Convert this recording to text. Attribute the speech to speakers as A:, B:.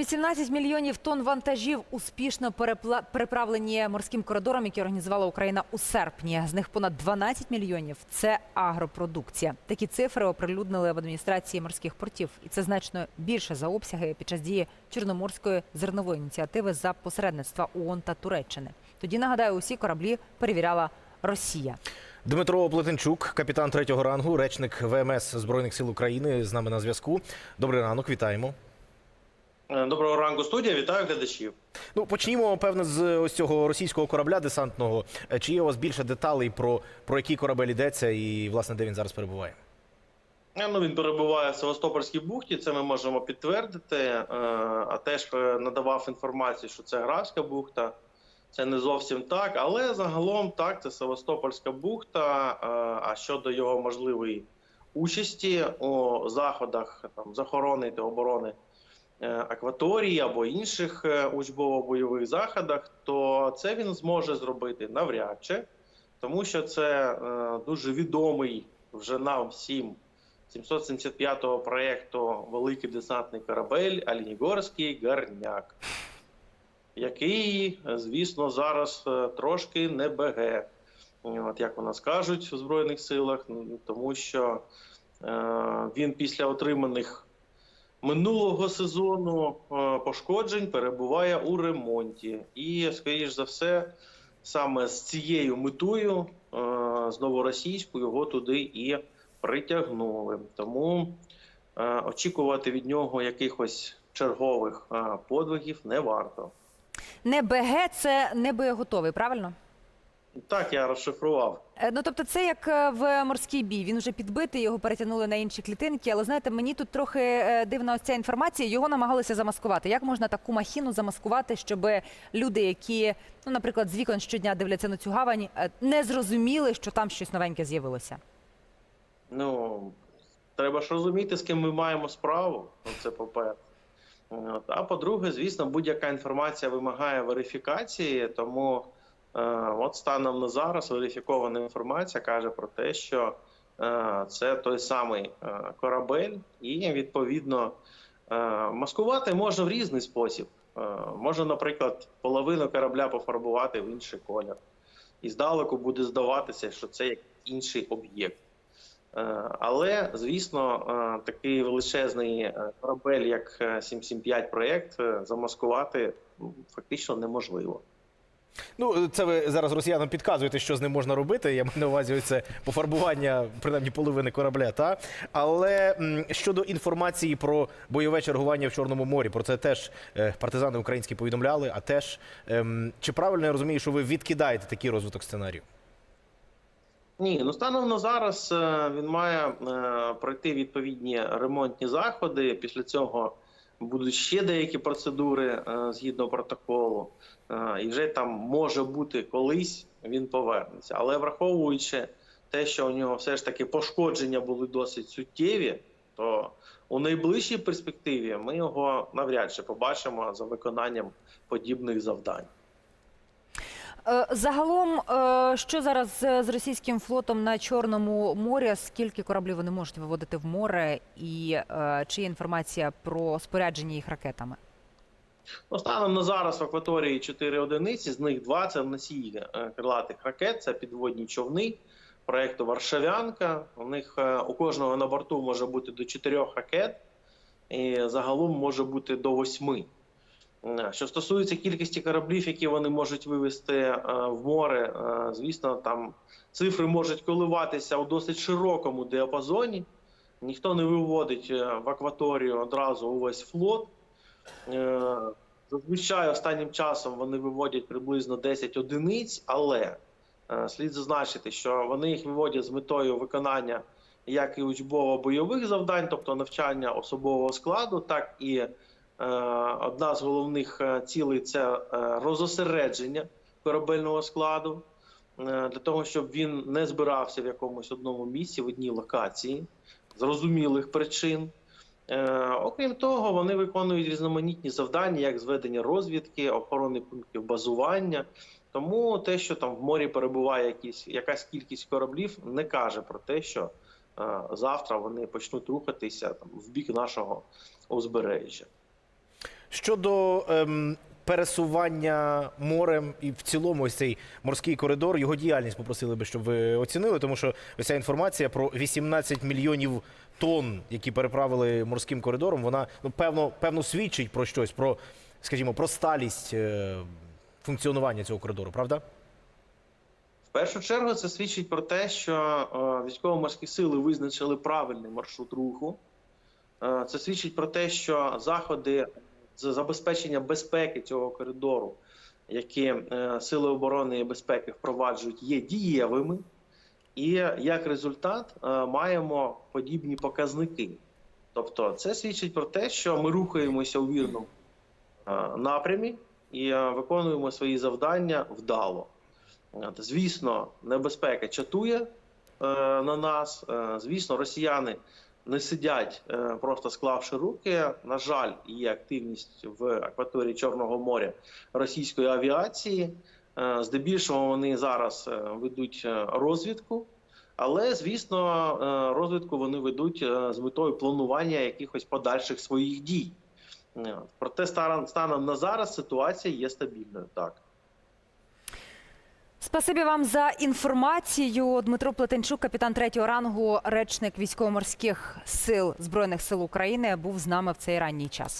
A: 18 мільйонів тонн вантажів успішно переправлені морським коридором, який організувала Україна у серпні. З них понад 12 мільйонів це агропродукція. Такі цифри оприлюднили в адміністрації морських портів, і це значно більше за обсяги під час дії Чорноморської зернової ініціативи за посередництва ООН та Туреччини. Тоді нагадаю, усі кораблі перевіряла Росія.
B: Дмитро Плетенчук, капітан третього рангу, речник ВМС Збройних сил України, з нами на зв'язку. Добрий ранок, вітаємо.
C: Е, Доброго ранку, студія. Вітаю глядачів.
B: Ну, почнімо, певно, з ось цього російського корабля десантного. Е, Чи є у вас більше деталей про, про який корабель йдеться і, власне, де він зараз перебуває?
C: Е, Ну, він перебуває в Севастопольській бухті, це ми можемо підтвердити. Е, А теж е, надавав інформацію, що це Графська бухта. Це не зовсім так, але загалом так, це Севастопольська бухта. Е, А щодо його можливої участі у заходах там, з охорони та оборони е, акваторії або інших е, учбово-бойових заходах, то це він зможе зробити навряд чи, тому що це е, дуже відомий вже нам всім 775-го проєкту Великий десантний корабель Алінігорський Гарняк, який, е, звісно, зараз е, трошки не БГ, от як у нас кажуть у Збройних силах, тому що е, він після отриманих минулого сезону е, пошкоджень перебуває у ремонті. І, скоріш за все, саме з цією метою, е, з новоросійською, його туди і притягнули. Тому е, очікувати від нього якихось чергових подвигів не варто.
A: Не БГ це не боєготовий, правильно?
C: Так я розшифрував.
A: Е, Ну, тобто, це як е, в морський бій. Він вже підбитий, його перетягнули на інші клітинки. Але знаєте, мені тут трохи е, дивна ось ця інформація. Його намагалися замаскувати. Як можна таку махіну замаскувати, щоб люди, які, ну, наприклад, з вікон щодня дивляться на цю гавань, не зрозуміли, що там щось новеньке з'явилося?
C: Ну, треба ж розуміти, з ким ми маємо справу. Ну, Це по-перше. А по-друге, звісно, будь-яка інформація вимагає верифікації, тому от станом на зараз верифікована інформація каже про те, що е, це той самий е, корабель, і відповідно е, маскувати можна в різний спосіб. Е, можна, наприклад, половину корабля пофарбувати в інший колір. І здалеку буде здаватися, що це як інший об'єкт. Е, Але, звісно, е, такий величезний е, корабель, як е, 775 проєкт, е, замаскувати фактично неможливо.
B: Ну, це ви зараз росіянам підказуєте, що з ним можна робити. Я маю на увазі це пофарбування принаймні половини корабля. Та? Але щодо інформації про бойове чергування в Чорному морі, про це теж е, партизани українські повідомляли. А теж ем, чи правильно я розумію, що ви відкидаєте такий розвиток сценарію?
C: Ні, ну станом на зараз е, він має е, пройти відповідні ремонтні заходи. Після цього будуть ще деякі процедури е, згідно протоколу, Е, і вже там може бути колись він повернеться. Але враховуючи те, що у нього все ж таки пошкодження були досить суттєві, то у найближчій перспективі ми його навряд чи побачимо за виконанням подібних завдань.
A: Е, Загалом, е, що зараз е, з російським флотом на Чорному морі? Скільки кораблів вони можуть виводити в море, і чи є інформація про спорядження їх ракетами?
C: Ну, станом на зараз в акваторії 4 одиниці, з них 2 це носії крилатих ракет, це підводні човни проєкту Варшавянка. У них у кожного на борту може бути до 4 ракет, і загалом може бути до 8. Що стосується кількості кораблів, які вони можуть вивести е, в море, е, звісно, там цифри можуть коливатися у досить широкому діапазоні. Ніхто не виводить е, в акваторію одразу увесь флот. Зазвичай останнім часом вони виводять приблизно 10 одиниць, але слід зазначити, що вони їх виводять з метою виконання як і учбово-бойових завдань, тобто навчання особового складу, так і одна з головних е, цілей це е, розосередження корабельного складу, е, для того, щоб він не збирався в якомусь одному місці, в одній локації, зрозумілих причин. Е, окрім того, вони виконують різноманітні завдання, як зведення розвідки, охорони пунктів базування. Тому те, що там в морі перебуває якісь, якась кількість кораблів, не каже про те, що е, завтра вони почнуть рухатися там в бік нашого узбережжя.
B: Що щодо ем, пересування морем і в цілому ось цей морський коридор, його діяльність попросили би, щоб ви оцінили, тому що ось ця інформація про 18 мільйонів тонн, які переправили морським коридором, вона ну певно, певно свідчить про щось, про, скажімо, про сталість е, функціонування цього коридору, правда?
C: В першу чергу це свідчить про те, що е, військово-морські сили визначили правильний маршрут руху. Е, це свідчить про те, що заходи забезпечення безпеки цього коридору, які е, сили оборони і безпеки впроваджують, є дієвими. І як результат е, маємо подібні показники. Тобто, це свідчить про те, що ми рухаємося у вірному е, напрямі і виконуємо свої завдання вдало. Звісно, небезпека чатує на нас. Звісно, росіяни не сидять, е, просто склавши руки. На жаль, є активність в акваторії Чорного моря російської авіації. Е, здебільшого вони зараз е, ведуть розвідку. Але звісно, розвідку вони ведуть з метою планування якихось подальших своїх дій. Проте станом на зараз ситуація є стабільною. Так.
A: Спасибі вам за інформацію. Дмитро Плетенчук, капітан третього рангу, речник військово-морських сил збройних сил України, був з нами в цей ранній час.